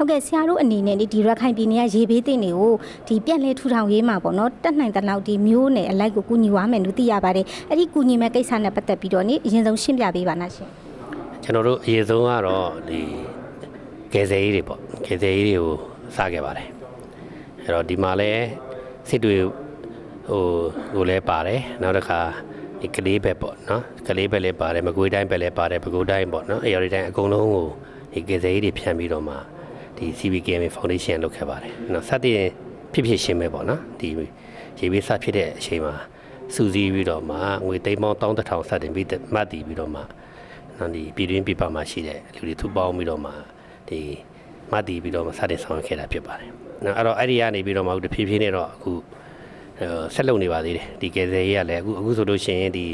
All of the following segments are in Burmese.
ဟုတ်ကဲ့ဆရာတို့အနေနဲ့ဒီဒီရခိုင်ပြည်နယ်ကရေဘေးတင်တွေကိုဒီပြက်လဲထူထောင်ရေးမှာပေါ့နော်တက်နိုင်တဲ့လောက်ဒီမျိုးနယ်အလိုက်ကိုကူညီဝါမယ်လို့သိရပါတယ်အဲ့ဒီကူညီမဲ့ကိစ္စနဲ့ပတ်သက်ပြီးတော့နေအရင်ဆုံးရှင်းပြပေးပါနာရှင်ကျွန်တော်တို့အရေးဆုံးကတော့ဒီကယ်ဆယ်ရေးတွေပေါ့ကယ်ဆယ်ရေးတွေကိုစခဲ့ပါတယ်အဲ့တော့ဒီမှာလဲစစ်တွေဟိုဟိုလဲပါတယ်နောက်တစ်ခါဒီကလေးဘက်ပေါ့နော်ကလေးဘက်လည်းပါတယ်မကွေးတိုင်းဘက်လည်းပါတယ်ပဲခူးတိုင်းပေါ့နော်အေရီတိုင်းအကုန်လုံးကိုဒီကယ်ဆယ်ရေးတွေဖြန့်ပြီးတော့မှ ဒီ CBKM Foundation လုပ်ခဲ့ပါတယ်နော်စတင်ဖြစ်ဖြစ်ရှင်းပဲပေါ့နော်ဒီရေဘေးစဖြစ်တဲ့အချိန်မှာစူးစီးပြီးတော့မှငွေသိန်းပေါင်း11000စတင်ပြီးမှတ်တည်ပြီးတော့မှနော်ဒီပြည်တွင်းပြည်ပမှာရှိတဲ့လူတွေသူပေါင်းပြီးတော့မှဒီမတည်ပြီးတော့မှစတင်ဆောင်ရွက်ခဲ့တာဖြစ်ပါတယ်။နော်အဲ့တော့အဲ့ဒီကနေပြီးတော့မှအခုတဖြည်းဖြည်းနဲ့တော့အခုအဲဆက်လုပ်နေပါသေးတယ်ဒီကယ်ဆယ်ရေးကလည်းအခုအခုဆိုလို့ရှိရင်ဒီ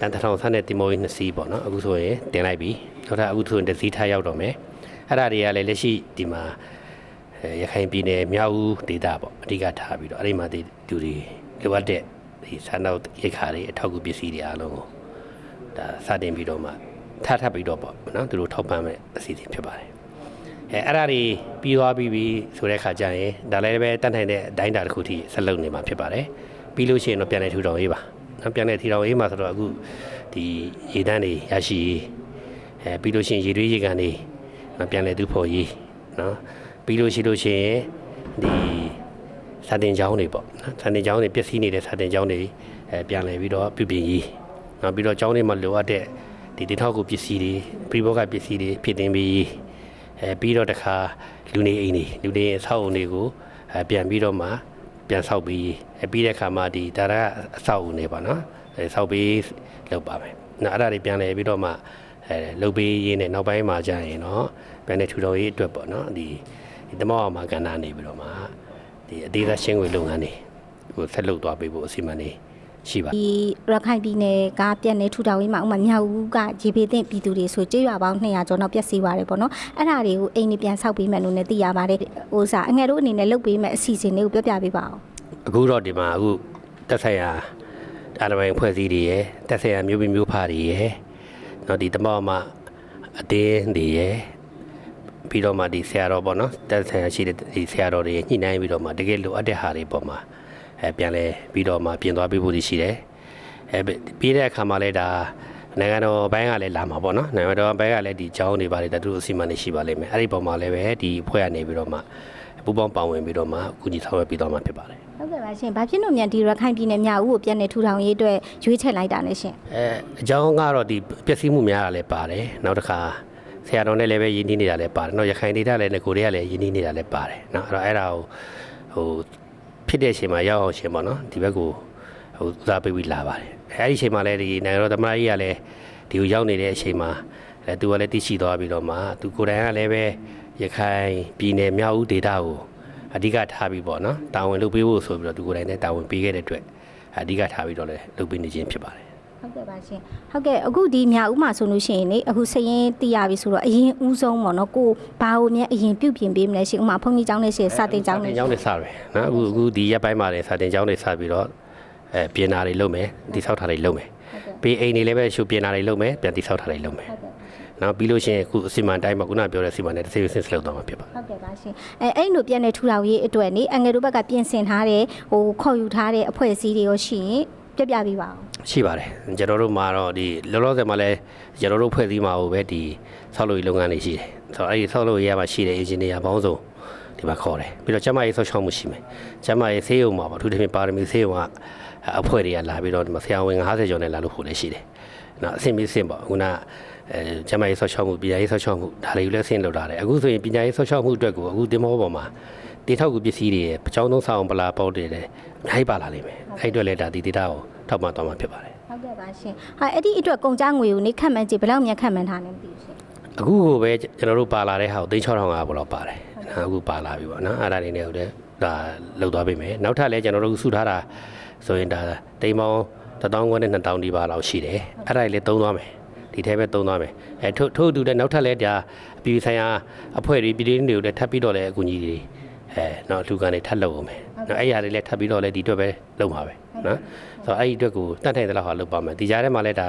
တန်တထောင်ဆန်းတဲ့တင်မောကြီးနှစ်စီးပေါ့နော်အခုဆိုရင်တင်လိုက်ပြီနောက်ထပ်အခုဆိုရင်တစ်စီးထားရောက်တော့မယ် အဲ့ဒါတွေကလည်းလက်ရှိဒီမှာအဲရခိုင်ပြည်နယ်မြောက်ဦးဒေသပေါ့အဓိကထားပြီးတော့အဲ့ဒီမှာဒီလူတွေလိုအပ်တဲ့ဒီဆန္ဒရိတ်ခါတွေအထောက်အကူပစ္စည်းတွေအားလုံးကိုဒါစတင်ပြီးတော့မှထပ်ထပ်ပြီးတော့ပေါ့နော်သူတို့ထောက်ပံ့မဲ့အစီအစဉ်ဖြစ်ပါတယ်အဲအဲ့ဒါတွေပြီးသွားပြီးပြီဆိုတဲ့ခါကျရင်ဒါလည်းပဲတတ်နိုင်တဲ့အတိုင်းအတာတစ်ခုထိဆက်လုပ်နေမှာဖြစ်ပါတယ်ပြီးလို့ရှိရင်တော့ပြန်လည်ထူထောင်ရေးပါနော်ပြန်လည်ထူထောင်ရေးမှာဆိုတော့အခုဒီရေတန်းတွေရရှိရေးအဲပြီးလို့ရှိရင်ရေတွေးရေကန်တွေနော် ပြန်လည်သူဖို့ရေးနော်ပြီးလို့ရှိလို့ရှိရင်ဒီစာတင်ကျောင်းတွေပေါ့နော်စာတင်ကျောင်းတွေပျက်စီးနေတဲ့စာတင်ကျောင်းတွေအဲပြန်လည်ပြီးတော့ပြုပြင်ရေးနောက်ပြီးတော့ကျောင်းထဲမှာလိုအပ်တဲ့ဒီတိထောက်ကူပစ္စည်းတွေပြဘောကပစ္စည်းတွေဖြစ်တင်ပြီးအဲပြီးတော့တခါလူနေအိမ်တွေလူနေအဆောက်အုံတွေကိုအဲပြန်ပြီးတော့မှပြန်ဆောက်ပြီးအဲပြီးတဲ့ခါမှာဒီဒါရအဆောက်အုံတွေပါနော်အဲဆောက်ပြီးလုပ်ပါမယ်နော်အဲ့ဒါတွေပြန်လဲပြီးတော့မှ အဲလုပ်ပြီးရင်းနဲ့နောက်ပိုင်းမှာကြာရင်တော့ပြန်တဲ့ထူထောင်ရေးအတွက်ပေါ့နော်ဒီဒီတမောက်အောင်မှာကဏ္ဍနေပြီးတော့မှဒီအသေးသက်ရှင်းဝင်လုပ်ငန်းတွေကိုဆက်လုပ်သွားပေးဖို့အစီအမံတွေရှိပါဒီရခိုင်ပြည်နယ်ကပြက်လဲထူထောင်ရေးမှာဥမာမြောက်ဦးကရေဘေးတင်ပြည်သူတွေဆိုကြေးရွာပေါင်း200ကျော်တော့ပြက်စီးပါတယ်ပေါ့နော်အဲ့ဒါတွေကိုအိမ်တွေပြန်ဆောက်ပေးမယ်လို့လည်းသိရပါတယ်ဟိုစားအငယ်တို့အနေနဲ့လုပ်ပေးမယ်အစီအစဉ်လေးကိုပြောပြပေးပါဦးအခုတော့ဒီမှာအခုတက်ဆိုင်ရာအာဏာပိုင်ဖွဲ့စည်းတွေရယ်တက်ဆိုင်ရာမျိုးပြီးမျိုးဖားတွေရယ် နော်ဒီတမောက်မအတင်းတွေရယ်ပြီးတော့မှဒီဆရာတော်ပေါ့နော်တက်ဆိုင်ရာရှိတဲ့ဒီဆရာတော်တွေညှိနှိုင်းပြီးတော့မှတကယ်လိုအပ်တဲ့ဟာတွေပေါ့မှာအဲပြန်လဲပြီးတော့မှပြင်သွားပေးဖို့ရှိတယ်အဲပြီးတဲ့အခါမှာလဲဒါနိုင်ငံတော်ဘိုင်းကလည်းလာမှာပေါ့နော်နိုင်ငံတော်ဘိုင်းကလည်းဒီကျောင်းတွေပါတယ်ဒါသူတို့အစီအမံတွေရှိပါလိမ့်မယ်အဲ့ဒီပုံမှာလည်းပဲဒီဖွဲ့ကနေပြီးတော့မှပူပေါင်းပါဝင်ပြီးတော့မှအကူအညီဆောင်ရွက်ပြီးတော့မှဖြစ်ပါတယ် ဟုတ်ကဲ့ပါရှင်ဘာဖြစ်လို့မြန်ဒီရခိုင်ပြည်နယ်မြောက်ဦးကိုပြက်လဲထူထောင်ရေးအတွက်ရွေးချယ်လိုက်တာလဲရှင်အဲအကြောင်းကတော့ဒီပျက်စီးမှုများတာလည်းပါတယ်နောက်တစ်ခါဆရာတော်နဲ့လည်းပဲယဉ်နီးနေတာလည်းပါတယ်နောက်ရခိုင်ဒေသလည်းငကိုတွေကလည်းယဉ်နီးနေတာလည်းပါတယ်နော်အဲ့တော့အဲ့ဒါကိုဟိုဖြစ်တဲ့အချိန်မှာရောက်အောင်ရှင်ပေါ့နော်ဒီဘက်ကိုဟိုဦးစားပေးပြီးလာပါတယ်အဲ့ဒီအချိန်မှာလည်းဒီနိုင်ငံတော်သမ္မတကြီးကလည်းဒီကိုရောက်နေတဲ့အချိန်မှာအဲသူကလည်းသိရှိသွားပြီးတော့မှသူကိုယ်တိုင်ကလည်းပဲရခိုင်ပြည်နယ်မြောက်ဦးဒေသကို အဓိကထားပြီးပေါ့နော်တာဝန်လုပ်ပေးဖို့ဆိုပြီးတော့သူကိုယ်တိုင်လည်းတာဝန်ပေးခဲ့တဲ့အတွက်အဓိကထားပြီးတော့လည်းလုပ်ပေးနေခြင်းဖြစ်ပါတယ်ဟုတ်ကဲ့ပါရှင်ဟုတ်ကဲ့အခုဒီမြောက်ဦးမှာဆိုလို့ရှိရင်လေအခုစရင်သိရပြီဆိုတော့အရင်ဦးဆုံးပေါ့နော်ကိုဘာကိုမြဲအရင်ပြုတ်ပြင်ပေးမလဲရှင်ဥမာဖုန်ကြီးကျောင်းလေးရှင်စတင်ကျောင်းလေးကျောင်းတွေစတယ်နော်အခုအခုဒီရက်ပိုင်းမှာလည်းစာတင်ကျောင်းတွေစပြီးတော့အဲပြင်နာတွေလုပ်မယ်တိဆောက်တာတွေလုပ်မယ်ပြီးအိမ်တွေလည်းပဲရှုပြင်နာတွေလုပ်မယ်ပြန်တိဆောက်တာတွေလုပ်မယ် နော်ပြီးလို့ရှိရင်အခုအစီအမံတိုင်းမှာခုနပြောတဲ့စီမံနဲ့တစ်စိတ်စိတ်ဆက်လုပ်သွားမှာဖြစ်ပါဟုတ်ကဲ့ပါရှင်အဲအဲ့လိုပြန်နေထူထောင်ရေးအတွက်နေအငယ်တို့ဘက်ကပြင်ဆင်ထားတဲ့ဟိုခေါ်ယူထားတဲ့အဖွဲ့အစည်းတွေရောရှိရင်ပြပြပေးပါဦးရှိပါတယ်ကျွန်တော်တို့မှာတော့ဒီလောလောဆယ်မှာလည်းကျွန်တော်တို့ဖွဲ့စည်းမှာဟိုပဲဒီဆောက်လုပ်ရေးလုပ်ငန်းတွေရှိတယ်ဆိုတော့အဲဒီဆောက်လုပ်ရေးရမှာရှိတဲ့ engineer ပေါင်းစုံဒီမှာခေါ်တယ်ပြီးတော့ကျမရေးဆောက်ရှောက်မှုရှိမယ်ကျမရေးဆေးရုံမှာပေါ့အထူးသဖြင့်ပါရမီဆေးရုံကအဖွဲ့တွေကလာပြီးတော့ဒီမှာဆရာဝန်50ကျော်နဲ့လာလို့ဖို့လည်းရှိတယ်နော်အဆင့်ပြီးအဆင့်ပေါ့ခုန အဲကျမရေးဆောက်ရှောက်မှုပညာရေးဆောက်ရှောက်မှုဒါတွေကိုလည်းအဆင့်လောက်တာတယ်အခုဆိုရင်ပညာရေးဆောက်ရှောက်မှုအတွက်ကိုအခုတင်မောပေါ်မှာတေထောက်ကူပစ္စည်းတွေပကြောင်းသုံးဆောင်ပလာပေါက်တွေလည်းအများကြီးပါလာလိမ့်မယ်အဲ့အတွက်လည်းဒါဒီဒေတာကိုထောက်ပံ့သွားမှာဖြစ်ပါတယ်ဟုတ်ကဲ့ပါရှင်ဟာအဲ့ဒီအတွက်ကုန်ကြငွေကိုနေခက်မှန်းကြည့်ဘယ်လောက်မြန်ခက်မှန်းထားလဲမသိဘူးရှင်အခုကိုပဲကျွန်တော်တို့ပါလာတဲ့ဟာကို3500ဘလောက်ပါတယ်နော်အခုပါလာပြီပေါ့နော်အဲ့ဒါတွေနဲ့ဟုတ်တယ်ဒါလောက်သွားပြီမယ်နောက်ထပ်လည်းကျွန်တော်တို့စုထားတာဆိုရင်ဒါတိမ်ပေါင်း1000ခွဲနဲ့2000ဒီပါလောက်ရှိတယ်အဲ့ဒါတွေလည်းသုံးသွားမယ် ဒီထဲပဲသုံးသွားမယ်အဲထို့ထို့အတူလည်းနောက်ထပ်လည်းဒါအပြည်ပြည်ဆိုင်ရာအဖွဲ့တွေပြည်တွင်းတွေကိုလည်းထပ်ပြီးတော့လည်းအကူအညီတွေအဲနောက်အထူးကနေထပ်လုပ်အောင်မယ်နော်အဲ့ဒီဟာတွေလည်းထပ်ပြီးတော့လည်းဒီအတွက်ပဲလုပ်မှာပဲနော်ဆိုတော့အဲ့ဒီအတွက်ကိုတတ်ထိုင်တဲ့လောက်ဟာလုပ်ပါမယ်ဒီကြားထဲမှာလည်းဒါ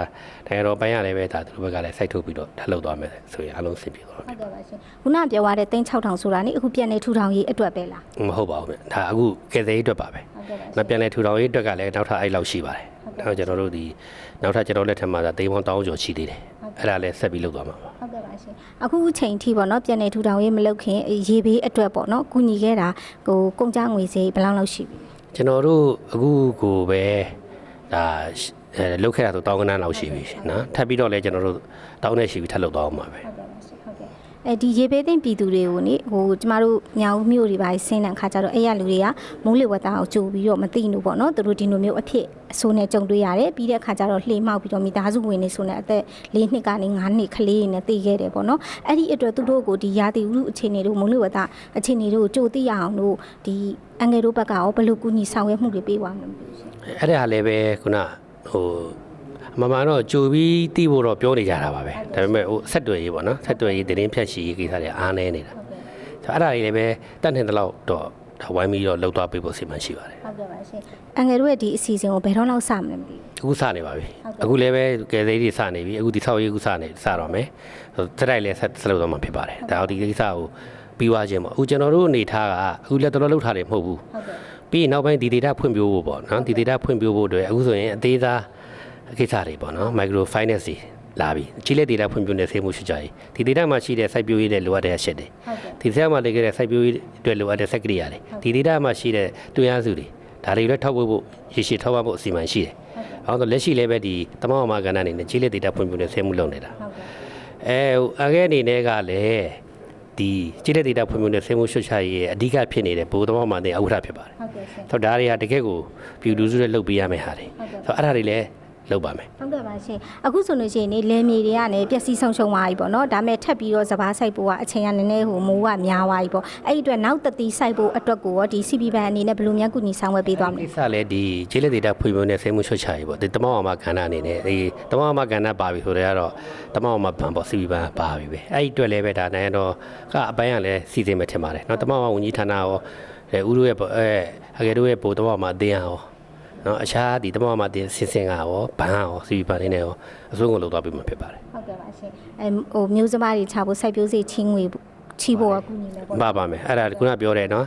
နိုင်ငံတော်ပိုင်းရလည်းပဲဒါသူတို့ဘက်ကလည်းစိုက်ထုတ်ပြီးတော့ထပ်လုပ်သွားမယ်ဆိုရင်အလုံးစင်ပြေသွားမှာဟုတ်ကဲ့ပါရှင်ခုနကပြောရတဲ့3000ဆိုတာနိအခုပြန်နေထူထောင်ရေးအတွက်ပဲလားမဟုတ်ပါဘူးဗျဒါအခုကယ်ဆယ်ရေးအတွက်ပါပဲဟုတ်ကဲ့ပါနောက်ပြန်လဲထူထောင်ရေးအတွက်ကလည်းနောက်ထပ်အဲ့လောက်ရှိပါတယ် နောက်ကျွန်တော်တို့ဒီနောက်ထပ်ကျွန်တော်လက်ထက်မှာဒါသိန်းပေါင်းတောင်းကျော်ရှိသေးတယ်အဲ့ဒါလည်းဆက်ပြီးလုပ်သွားမှာပါဟုတ်ကဲ့ပါရှင်အခုချိန်ထိပေါ့နော်ပြန်နေထူထောင်ရေးမလုပ်ခင်ရေဘေးအတွက်ပေါ့နော်ကုညီခဲ့တာဟိုကုန်ကြငွေစေးဘယ်လောက်လောက်ရှိပြီကျွန်တော်တို့အခုကိုပဲဒါအဲလုတ်ခဲ့တာဆိုတောင်းကနန်းလောက်ရှိပြီနော်ထပ်ပြီးတော့လည်းကျွန်တော်တို့တောင်းနေရှိပြီးထပ်လုပ်သွားအောင်ပါပဲ အဲဒီရေဘေးသိမ့်ပြည်သူတွေကိုနိဟိုကျမတို့ညောင်မြို့တွေပါဆင်းတဲ့ခါကျတော့အဲ့ရလူတွေကမိုးလေဝသကိုကြိုပြီးတော့မသိလို့ပေါ့နော်သူတို့ဒီလိုမျိုးအဖြစ်အဆိုးနဲ့ကြုံတွေ့ရတယ်ပြီးတဲ့ခါကျတော့လှေမှောက်ပြီးတော့မိသားစုဝင်နေဆိုတဲ့အသက်၄နှစ်ကနေ၅နှစ်ကလေးတွေနဲ့တည်ခဲ့တယ်ပေါ့နော်အဲ့ဒီအတွက်သူတို့ကိုဒီရာသီဥတုအခြေအနေတို့မိုးလေဝသအခြေအနေတို့ကိုကြိုသိရအောင်လို့ဒီအန်ဂယ်တို့ဘက်ကရောဘယ်လိုကူညီဆောင်ရွက်မှုတွေပေးပါမလဲမသိဘူးရှင်အဲ့ဒါလည်းပဲခုနဟို မမန်တော့ကြိုပြီးတီးဖို့တော့ပြောနေကြတာပါပဲဒါပေမဲ့ဟိုဆက်တွေ့ရေးပေါ့နော်ဆက်တွေ့ရေးတရင်ဖြတ်ရှိရေးကိစ္စတွေအားနေနေတာဆိုတော့အဲ့ဒါတွေလည်းပဲတတ်နေတဲ့လောက်တော့ဒါဝိုင်းပြီးတော့လှုပ်သွားပေးဖို့စီမံရှိပါတယ်ဟုတ်ကဲ့ပါရှင်အန်ဂယ်တို့ရဲ့ဒီအစီအစဉ်ကိုဘယ်တော့လောက်စမလဲမသိဘူးအခုစနေပါပြီအခုလည်းပဲကယ်ဆယ်ရေးတွေစနေပြီအခုဒီဆောက်ရေးအခုစနေစတော့မယ်ဆိုတော့တက်တိုက်လည်းဆက်ဆက်လုပ်တော့မှာဖြစ်ပါတယ်ဒါအောင်ဒီကိစ္စကိုပြီးွားခြင်းပေါ့အခုကျွန်တော်တို့အနေထားကအခုလက်တော်လှုပ်ထားတယ်မဟုတ်ဘူးဟုတ်ကဲ့ပြီးရင်နောက်ပိုင်းဒီ data ဖွံ့ဖြိုးဖို့ပေါ့နော်ဒီ data ဖွံ့ဖြိုးဖို့အတွက်အခုဆိုရင်အသေးသား ကိစ္စတွေပေါ့နော် micro finance တွေလာပြီကြီးလက် data ဖွံ့ဖြိုးနေဆေးမှုရှိကြရေးဒီ data မှာရှိတဲ့စိုက်ပျိုးရေးတဲ့လိုအပ်တဲ့အချက်တွေဟုတ်ကဲ့ဒီဆရာမှာလေခဲ့တဲ့စိုက်ပျိုးရေးအတွက်လိုအပ်တဲ့စက်ကရိယာတွေဒီ data မှာရှိတဲ့တွင်းအားစုတွေဒါတွေလည်းထောက်ပို့ဖို့ရရှိထောက်ပံ့ဖို့အစီအမံရှိတယ်။အဲတော့လက်ရှိလည်းပဲဒီတမောက်မှာကဏ္ဍအနေနဲ့ကြီးလက် data ဖွံ့ဖြိုးနေဆေးမှုလုပ်နေတာဟုတ်ကဲ့။အဲဟိုအငဲအနေနဲ့ကလည်းဒီကြီးလက် data ဖွံ့ဖြိုးနေဆေးမှုရှုတ်ချရေးရဲ့အဓိကဖြစ်နေတဲ့ဘိုးတမောက်မှာတင်အဝဋ္ဌဖြစ်ပါတယ်ဟုတ်ကဲ့ရှင်။ဆိုတော့ဒါတွေကတကယ့်ကိုပြည်သူစုတွေလှုပ်ပေးရမယ့်ဟာတွေဟုတ်ကဲ့ဆိုတော့အဲ့ဒါတွေလည်း လုပ်ပါမယ် ဟုတ်ကဲ့ပါရှင်အခုဆိုလို့ရှိရင်နေလယ်မြေတွေကနေပျက်စီးဆုံးရှုံးသွားပြီပေါ့နော်ဒါမဲ့ထပ်ပြီးတော့စပားဆိုင်ဖို့ကအချိန်ကနည်းနည်းဟိုမိုးကများသွားပြီပေါ့အဲ့ဒီအတွက်နောက်တတိဆိုင်ဖို့အတွက်ကိုရောဒီ CP ဘန်အနေနဲ့ဘယ်လိုများကူညီဆောင်ရွက်ပေးသွားမလဲ ကိစ္စလည်းဒီကြီးလက် data ဖွံ့ဖြိုးနေဆေးမှုရှုတ်ချရေးပေါ့ဒီတမောက်မှာကဏ္ဍအနေနဲ့ဒီတမောက်မှာကဏ္ဍပါပြီဆိုတော့ကတော့တမောက်မှာဗန်ပေါ့စီပီဗန်ပါပြီပဲအဲ့ဒီအတွက်လည်းပဲဒါနိုင်တော့ကအပိုင်းကလည်းစီစဉ်မယ်ထင်ပါတယ်เนาะတမောက်မှာဝန်ကြီးဌာနရောအဲဥရောရဲ့ပေါ့အဲအကယ်တို့ရဲ့ပိုတမောက်မှာအတင်းရော နော်အခြားဒီတမောက်မှာတင်စင်စင်ကရောဘန်ရောစီပီဗန်လေးနဲ့ရောအစိုးရကိုလုပ်သွားပြီးမှဖြစ်ပါတယ်ဟုတ်ကဲ့ပါရှင်အဲဟိုမျိုးစမားတွေချဖို့စိုက်ပျိုးစေချင်းငွေချီဖို့ကကူညီမယ်ပေါ့ ပါပါမယ်အဲ့ဒါခုနပြောတယ်နော်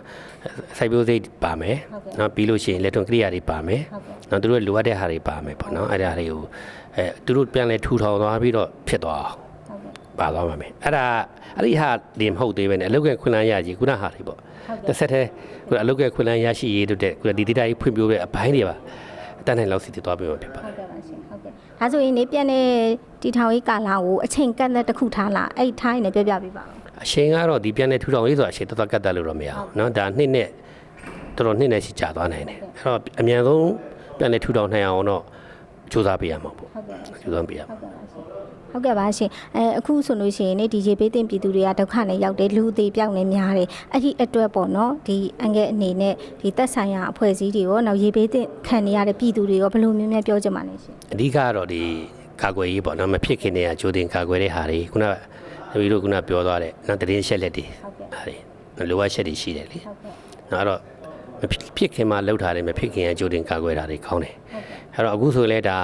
စိုက်ပျိုးစိတ်ပါမယ်ဟုတ်ကဲ့နော်ပြီးလို့ရှိရင်လက်ထွန်ကိရိယာတွေပါမယ်ဟုတ်ကဲ့ နော်သူတို့လိုအပ်တဲ့ဟာတွေပါမယ်ပေါ့နော်အဲ့ဒါတွေကိုအဲသူတို့ပြန်လဲထူထောင်သွားပြီးတော့ဖြစ်သွားအောင်ဟုတ်ကဲ့ ပါသွားပါမယ်အဲ့ဒါအဲ့ဒီဟာဒီမဟုတ်သေးပဲねအလုတ်ကခွင့်လန်းရကြီးခုနဟာတွေပေါ့ ဟုတ်ကဲ့ တစ်ဆက်တည်းခုနအလုတ်ကခွင့်လန်းရရှိရေးတို့တဲ့ခုနဒီဒေတာကြီးဖွံ့ဖြိုးတဲ့အပိုင်းတွေပါအတန်းနိုင်လောက်စီတည်သွားပြီးမှဖြစ်ပါ ဟုတ်ကဲ့ပါရှင်ဟုတ်ကဲ့ဒါဆိုရင်နေပြန်နေတီထောင်ရေးကာလကိုအချိန်ကန့်သက်တစ်ခုထားလာအဲ့ထိုင်းနေပြောပြပေးပါဦး အချိန်ကတော့ဒီပြန်လဲထူထောင်ရေးဆိုတာအချိန်တော်တော်ကတ်တက်လို့တော့မရအောင်เนาะဒါနှစ်နဲ့တော်တော်နှစ်နဲ့ရှိကြာသွားနိုင်တယ်အဲ့တော့အမြန်ဆုံးပြန်လဲထူထောင်နိုင်အောင်တော့ စူးစမ်းပေးရမှာပေါ့ဟုတ်ကဲ့စူးစမ်းပေးရမှာဟုတ်ကဲ့ပါရှင်ဟုတ်ကဲ့ပါရှင်အဲအခုဆိုလို့ရှိရင်နေဒီရေပေးတင်ပြည်သူတွေကဒုက္ခနဲ့ရောက်တယ်လူသေးပြောက်နေများတယ်အဲ့ဒီအတွက်ပေါ့နော်ဒီအငယ်အနေနဲ့ဒီသက်ဆိုင်ရာအဖွဲ့အစည်းတွေရောနောက်ရေပေးတင်ခံနေရတဲ့ပြည်သူတွေရောဘယ်လိုမျိုးများပြောချင်ပါလဲရှင်အဓိကကတော့ဒီကာကွယ်ရေးပေါ့နော်မဖြစ်ခင်တည်းကကြိုတင်ကာကွယ်တဲ့ဟာတွေခုနကသမီးတို့ခုနပြောသွားတဲ့နော်တရင်ရှက်လက်တွေဟုတ်ကဲ့ဟာတွေလိုအပ်ချက်တွေရှိတယ်လေဟုတ်ကဲ့နော်အဲ့တော့ မဖြစ်ဖြစ်ခင်မှာလှုပ်ထားတယ်မဖြစ်ခင်ကကြိုတင်ကာကွယ်တာတွေကောင်းတယ် ဟုတ်ကဲ့ အဲ့တော့အခုဆိုလဲဒါ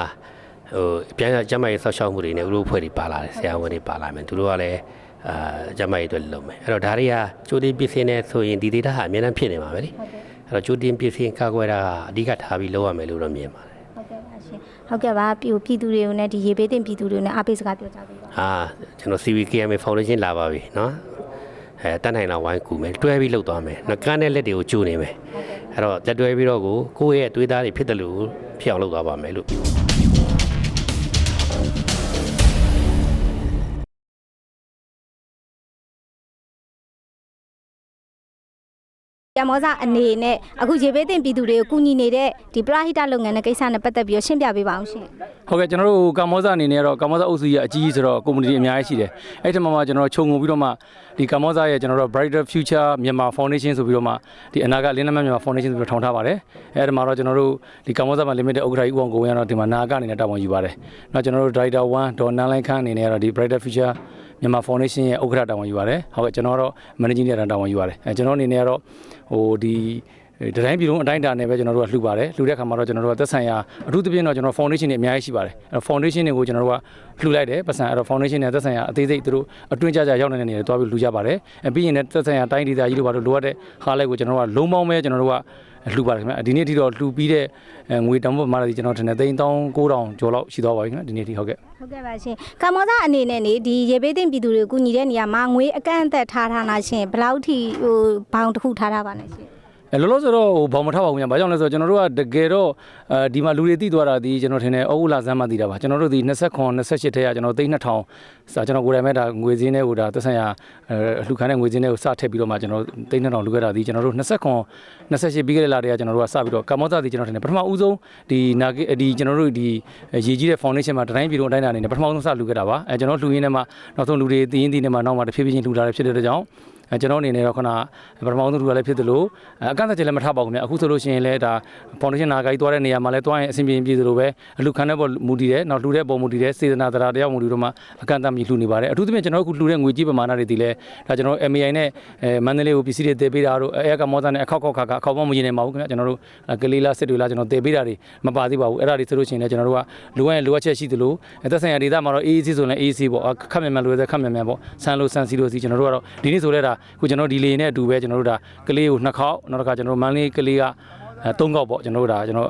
ဟိုပြန်ကျမ်းမာရေးဆောက်ရှောက်မှုတွေနဲ့ဥရောဖွဲ့တွေပါလာတယ်ဆရာဝန်တွေပါလာမယ်သူတို့ကလည်းအာကျမ်းမာရေးအတွက်လုပ်မယ်အဲ့တော့ဒါတွေကကြိုတင်ပြင်ဆင်နေဆိုရင်ဒီဒေတာဟာအများအားဖြစ်နေမှာပဲလေ ဟုတ်ကဲ့ အဲ့တော့ကြိုတင်ပြင်ဆင်ကာကွယ်တာကအဓိကထားပြီးလုပ်ရမယ်လို့တော့မြင်ပါတယ် ဟုတ်ကဲ့ပါရှင်ဟုတ်ကဲ့ပါပြည်ပြည်သူတွေကိုလည်းဒီရေပေးတင်ပြည်သူတွေကိုလည်းအားပေးစကားပြောကြပေးပါ ဟာကျွန်တော် CVKMA Foundation လာပါပြီเนาะ အဲတန်းနိုင်လာဝိုင်းကူမယ်တွဲပြီးလှုပ်သွားမယ်နော်ကန်းတဲ့လက်တွေကိုကျိုးနေမယ်အဲ့တော့လက်တွဲပြီးတော့ကိုကိုယ့်ရဲ့အသွေးသားတွေဖြစ်တယ်လို့ဖြစ်အောင်လုပ်သွားပါမယ်လို့ ရမောစာအနေနဲ့အခုရေပေးတင်ပြည်သူတွေကိုကူညီနေတဲ့ဒီပရဟိတလုပ်ငန်းနဲ့ကိစ္စနဲ့ပတ်သက်ပြီးတော့ရှင်းပြပေးပါအောင်ရှင်ဟုတ်ကဲ့ကျွန်တော်တို့ကာမောဇအနေနဲ့ကတော့ကာမောဇအုပ်စုရဲ့အကြီးကြီးဆိုတော့ community အများကြီးရှိတယ်အဲ့ဒီမှာမှကျွန်တော်ခြုံငုံပြီးတော့မှဒီကာမောဇရဲ့ကျွန်တော်တို့ Brighter Future Myanmar Foundation ဆိုပြီးတော့မှဒီအနာဂတ်လင်းနှမမြန်မာ Foundation ဆိုပြီးတော့ထောင်ထားပါတယ်အဲ့ဒီမှာတော့ကျွန်တော်တို့ဒီကာမောဇမှာ limited ဥက္ကဋ္ဌကြီးဦးအောင်ကိုဝင်းကတော့ဒီမှာနာဂအနေနဲ့တာဝန်ယူပါတယ်နောက်ကျွန်တော်တို့ Director 1ဒေါ်နန်းလိုင်းခန်းအနေနဲ့ကတော့ဒီ Brighter Future မြန်မာ Foundation ရဲ့ဥက္ကဋ္ဌတာဝန်ယူပါတယ်ဟုတ်ကဲ့ကျွန်တော်ကတော့ Managing Director တာဝန်ယူပါတယ်အဲကျွန်တော်အနေနဲ့ကတော့ဟိုဒီဒီတိုင်းပြည်လုံးအတိုင်းအတာနဲ့ပဲကျွန်တော်တို့ကလှူပါတယ်လှူတဲ့အခါမှာတော့ကျွန်တော်တို့ကသက်ဆိုင်ရာအထူးသဖြင့်တော့ကျွန်တော် foundation တွေအများကြီးရှိပါတယ်အဲ foundation တွေကိုကျွန်တော်တို့ကလှူလိုက်တယ်ပတ်စံအဲ့တော့ foundation တွေသက်ဆိုင်ရာအသေးစိတ်သူတို့အတွင်းကြကြရောက်နေတဲ့နေရာတွေတွားပြီးလှူကြပါတယ်အဲပြီးရင်လည်းသက်ဆိုင်ရာတိုင်းဒေသကြီးတို့ဘာလို့လိုအပ်တဲ့ဟာလိုက်ကိုကျွန်တော်တို့ကလုံးပေါင်းပဲကျွန်တော်တို့က လှူပါတယ်ခင်ဗျဒီနေ့အထိတော့လှူပြီးတဲ့ငွေတန်ဖို့မှာလည်းကျွန်တော်ထင်တယ်သိန်း1900ကျော်လောက်ရှိသွားပါပြီခင်ဗျဒီနေ့အထိဟုတ်ကဲ့ဟုတ်ကဲ့ပါရှင်ကမ္ဘောဇအနေနဲ့နေဒီရေဘေးတင်ပြည်သူတွေကိုကူညီတဲ့နေရာမှာငွေအကန့်အသတ်ထားထားတာရှင်ဘယ်လောက်ထိဟိုဘောင်တစ်ခုထားထားပါလဲရှင် အဲလောလောဆယ်တော့ဟိုဘောင်မထပါဘူးညာဘာကြောင့်လဲဆိုတော့ကျွန်တော်တို့ကတကယ်တော့အဲဒီမှာလူတွေတိသွားတာဒီကျွန်တော်ထင်တယ်အုပ်လာဇမ်းမှတိတာပါကျွန်တော်တို့ဒီ29 28ထဲကကျွန်တော်သိန်း2000စာကျွန်တော်ကိုယ်တိုင်မဲ့ဒါငွေစင်းတွေကိုဒါသက်ဆိုင်ရာအဲလှူခံတဲ့ငွေစင်းတွေကိုစထည့်ပြီးတော့မှကျွန်တော်သိန်း2000လှူခဲ့တာဒီကျွန်တော်တို့29 28ပြီးခဲ့တဲ့လတည်းကကျွန်တော်တို့ကစပြီးတော့ကမ္ဘောဇဒီကျွန်တော်ထင်တယ်ပထမဦးဆုံးဒီနာဂီဒီကျွန်တော်တို့ဒီရေကြီးတဲ့ foundation မှာတိုင်းပြည်လုံးအတိုင်းအတာအနေနဲ့ပထမဆုံးစလှူခဲ့တာပါအဲကျွန်တော်လှူရင်းနဲ့မှနောက်ဆုံးလူတွေတည်ရင်တည်နေမှနောက်မှတစ်ဖြည်းဖြည်းချင်းလှူလာတယ်ဖြစ်တဲ့အတွက်ကြောင့်အဲ ကျွန်တော်အနေနဲ့တော့ခုနပထမဆုံးသူကလည်းဖြစ်တယ်လို့အကန့်အသတ်ချက်လည်းမထားပါဘူးခင်ဗျအခုဆိုလို့ရှိရင်လည်းဒါ foundation နာဂိုင်းသွားတဲ့နေရာမှာလည်းသွားရင်အဆင်ပြေပြေသလိုပဲအလူခံတဲ့ပေါ်မူတည်တယ်နောက်လှူတဲ့ပေါ်မူတည်တယ်စေတနာတရားတရားမူတည်တော့မှအကန့်အသတ်မြလှူနေပါတယ်အထူးသဖြင့်ကျွန်တော်တို့အခုလှူတဲ့ငွေကြီးပမာဏတွေဒီလဲဒါကျွန်တော်တို့ MAI နဲ့အဲမန္တလေးကိုပစ္စည်းတွေတည်ပေးတာတို့အဲကမောဇာနဲ့အခောက်ခောက်ခါခါအခောက်မမမြင်နေပါဘူးခင်ဗျကျွန်တော်တို့ကလေးလားစစ်တွေလားကျွန်တော်တည်ပေးတာတွေမပါသေးပါဘူးအဲ့ဒါတွေဆိုလို့ရှိရင်လည်းကျွန်တော်တို့ကလိုအပ်ရင်လိုအပ်ချက်ရှိသလိုအသက်ဆိုင်ရာဒေသမှာတော့ AEC ဆိုရင် AEC ပေါ့ခက်မြန်မြန်လိုတဲ့ခက်မြန်မြန်ပေါ့ဆန်လိုဆန်စီလိုစီကျွန်တော်တို့ကတော့ဒီနေ့ဆိုလဲဒါခုကျွန်တော်ဒီလေနဲ့အတူပဲကျွန်တော်တို့ဒါကလေးကိုနှစ်ခေါက်နောက်တစ်ခါကျွန်တော်တို့မန္တလေးကလေးကအဲသုံးခေါက်ပေါ့ကျွန်တော်တို့ဒါကျွန်တော်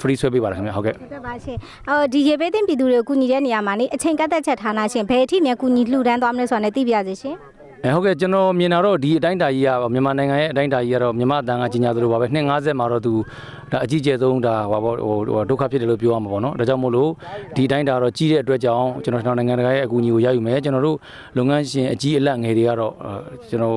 free ဆွဲပေးပါတယ်ခင်ဗျဟုတ်ကဲ့ဟုတ်ကဲ့ပါရှင်အော်ဒီရေဘေးတင်ပြည်သူတွေကိုကူညီတဲ့နေရာမှာနေအချိန်ကန့်သက်ချက်ထားနာရှင်ဘယ်အထိမြန်ကူညီလှူဒန်းသွားမလဲဆိုတာလည်းသိပြရစီရှင် အဲဟုတ်ကဲ့ကျွန်တော်မြင်တာတော့ဒီအတိုင်းတာကြီးကမြန်မာနိုင်ငံရဲ့အတိုင်းတာကြီးကတော့မြန်မာအတန်ကကြီးညာသလိုပါပဲ250မှာတော့သူဒါအကြီးကျယ်ဆုံးဒါဟိုပေါ့ဟိုဒုက္ခဖြစ်တယ်လို့ပြောရမှာပေါ့နော်ဒါကြောင့်မို့လို့ဒီအတိုင်းတာတော့ကြီးတဲ့အတွက်ကြောင့်ကျွန်တော်နိုင်ငံတကာရဲ့အကူအညီကိုရယူမယ်ကျွန်တော်တို့လုပ်ငန်းရှင်အကြီးအလတ်ငယ်တွေကတော့ကျွန်တော်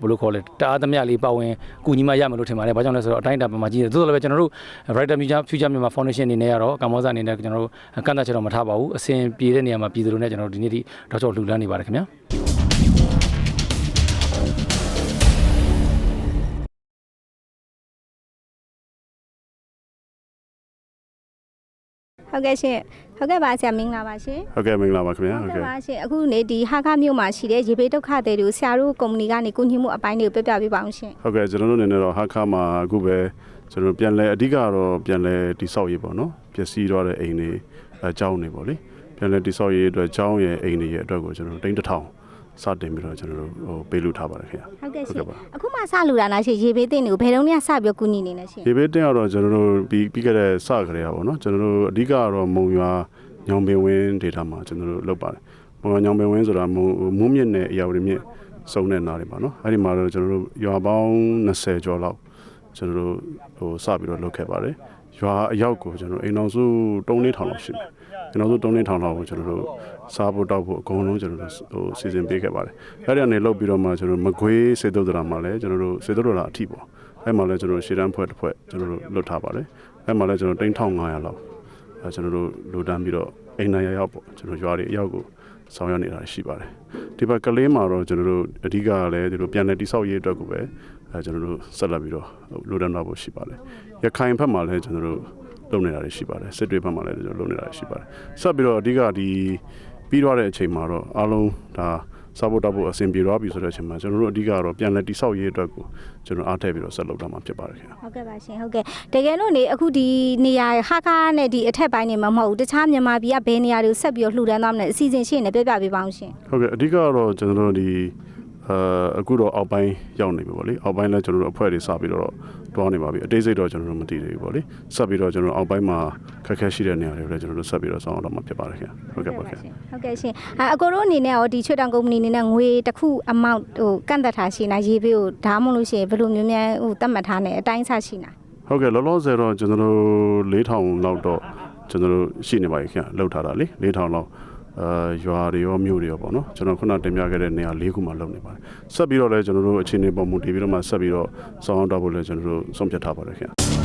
ဘယ်လိုခေါ်လဲတအားသမျှလေးပါဝင်ကူညီမှရမယ်လို့ထင်ပါတယ်ဘာကြောင့်လဲဆိုတော့အတိုင်းတာပမာကြီးတယ်သို့တော်လည်းပဲကျွန်တော်တို့ Brighter Future Future မြန်မာ Foundation အနေနဲ့ကတော့ကမ္ဘောဇအနေနဲ့ကျွန်တော်တို့ကန့်သတ်ချက်တော့မထားပါဘူးအစဉ်ပြေတဲ့နေရာမှာပြည်သူတို့နဲ့ကျွန်တော်တို့ဒီနေ့ဒီတော့ချောလှူလန်းနေပါတယ်ခင်ဗျာ ဟုတ်ကဲ့ရှင်ဟုတ်ကဲ့ပါဆရာမင်္ဂလာပါရှင်ဟုတ်ကဲ့မင်္ဂလာပါခင်ဗျာဟုဟုတ်တ်ကဲ့ကဲ့ပါရှင်အခုနေဒီဟာခမြို့မှာရှိတဲ့ရေဘေးဒုက္ခတွေတွေကိုဆရာတို့ကုမ္ပဏီကနေကူညီမှုအပိုင်းတွေကိုပြပြပေးပါအောင်ရှင်ဟုတ်ကဲ့ကျွန်တော်တို့အနေနဲ့တော့ဟာခါမှာအခုပဲကျွန်တော်တို့ပြန်လဲအဓိကတော့ပြန်လဲတိဆောက်ရေးပေါ့နော်ပျက်စီးသွားတဲ့အိမ်တွေအကြောင်းတွေပေါ့လေပြန်လဲတိဆောက်ရေးအတွက်အကြောင်းရဲ့အိမ်တွေရဲ့အတွက်ကိုကျွန်တော်တို့တိန်းတစ်ထောင် စတင်ပြီးတော့ကျွန်တော်တို့ဟိုပေးလို့ထားပါတယ်ခင်ဗျာဟုတ်ကဲ့ဟုတ်ရှင်ကဲ့ပါအခုမှစလူတာလားရှင်ရေဘေးတင်တွေကိုဘယ်တော့မှစပြီးတော့ကူညီနေလဲရှင်ဒီဘေးတင်ကတော့ကျွန်တော်တို့ပြီးပြီးခဲ့တဲ့စကြရပါတော့ကျွန်တော်တို့အဓိကကတော့မုံရွာညောင်ပင်ဝင်းဒေတာမှာကျွန်တော်တို့လုပ်ပါတယ်မုံရွာညောင်ပင်ဝင်းဆိုတာမုံမုံမြင့်နဲ့အရာဝတီမြင့်စုံတဲ့နားတွေပါနော်အဲ့ဒီမှာတော့ကျွန်တော်တို့ရွာပေါင်း20ကျော်လောက်ကျွန်တော်တို့ဟိုစပြီးတော့လုပ်ခဲ့ပါတယ်ရွာအရောက်ကိုကျွန်တော်တို့အိမ်တော်စု3-4ထောင်လောက်ရှိတယ် အိမ်တော်စု3-4ထောင်လောက်ကိုကျွန်တော်တို့စားဖို့တောက်ဖို့အကုန်လုံးကျွန်တော်တို့ဟိုစီစဉ်ပေးခဲ့ပါတယ်အဲ့ဒီကနေလုပ်ပြီးတော့မှကျွန်တော်တို့မကွေးစေတုဒ္ဒရာမှာလည်းကျွန်တော်တို့စေတုဒ္ဒရာအထိပေါ့အဲ့မှာလည်းကျွန်တော်တို့ရှေ့တန်းဖွဲ့တစ်ဖွဲ့ကျွန်တော်တို့လွတ်ထားပါတယ်အဲ့မှာလည်းကျွန်တော်3500လောက်အဲကျွန်တော်တို့လူတန်းပြီးတော့အိမ်နိုင်ရရောက်ပေါ့ကျွန်တော်ရွာတွေအရောက်ကိုဆောင်ရွက်နေတာရှိပါတယ်ဒီဘက်ကလေးမှာတော့ကျွန်တော်တို့အဓိကကလည်းဒီလိုပြန်လည်တိဆောက်ရေးအတွက်ကိုပဲအဲကျွန်တော်တို့ဆက်လက်ပြီးတော့လူတန်းတော့ဖို့ရှိပါတယ်ရခိုင်ဘက်မှာလည်းကျွန်တော်တို့ လုပ်နေတာတွေရှိပါတယ်စစ်တွေဘက်မှာလည်းကျွန်တော်လုပ်နေတာတွေရှိပါတယ်ဆက်ပြီးတော့အဓိကဒီပြီးတော့တဲ့အချိန်မှာတော့အားလုံးဒါစားဖို့တောက်ဖို့အဆင်ပြေသွားပြီဆိုတဲ့အချိန်မှာကျွန်တော်တို့အဓိကကတော့ပြန်လည်တိဆောက်ရေးအတွက်ကိုကျွန်တော်အားထည့်ပြီးတော့ဆက်လုပ်တာမှာဖြစ်ပါတယ်ခင်ဗျာဟုတ်ကဲ့ပါရှင်ဟုတ်ကဲ့တကယ်လို့နေအခုဒီနေရာဟာခနဲ့ဒီအထက်ပိုင်းနေမှာမဟုတ်ဘူးတခြားမြန်မာပြည်ကဘယ်နေရာတွေကိုဆက်ပြီးတော့လှူဒန်းသွားမလဲအစီအစဉ်ရှိရင်လည်းပြပြပေးပါအောင်ရှင်ဟုတ်ကဲ့အဓိကကတော့ကျွန်တော်တို့ဒီအာအခုတော့အောက်ပိုင်းရောက်နေပြီပေါ့လေအောက်ပိုင်းလည်းကျွန်တော်တို့အဖွဲ့တွေစပြီးတော့ တွားနေပါပြီအသေးစိတ်တော့ကျွန်တော်တို့မသိသေးဘူးပေါ့လေဆက်ပြီးတော့ကျွန်တော်တို့အောက်ပိုင်းမှာခက်ခဲရှိတဲ့နေရာတွေကိုလည်းကျွန်တော်တို့ဆက်ပြီးတော့ဆောင်အောင်တော့မှာဖြစ်ပါတယ်ခင်ဗျဟုတ်ကဲ့ပါခင်ဗျဟုတ်ကဲ့ရှင်အအကိုတို့အနေနဲ့ရောဒီချွတ်တောင်ကုမ္ပဏီအနေနဲ့ငွေတစ်ခုအမောင့်ဟိုကန့်သက်ထားရှိနေရေးပေးကိုဒါမှမဟုတ်လို့ရှိရင်ဘယ်လိုမျိုးများဟိုတတ်မှတ်ထားနေအတိုင်းအဆရှိနေဟုတ်ကဲ့လောလောဆယ်တော့ကျွန်တော်တို့4000လောက်တော့ကျွန်တော်တို့ရှိနေပါပြီခင်ဗျလောက်ထားတာလေ4000လောက် အာရွာတွေရောမြို့တွေရောပေါ့နော်ကျွန်တော်ခုနတင်ပြခဲ့တဲ့နေရာ၄ခုမှာလုပ်နေပါတယ်ဆက်ပြီးတော့လည်းကျွန်တော်တို့အခြေအနေပေါ်မူတည်ပြီးတော့မှဆက်ပြီးတော့ဆောင်အောင်တော့ဖို့လည်းကျွန်တော်တို့ဆုံးဖြတ်ထားပါတယ်ခင်ဗျ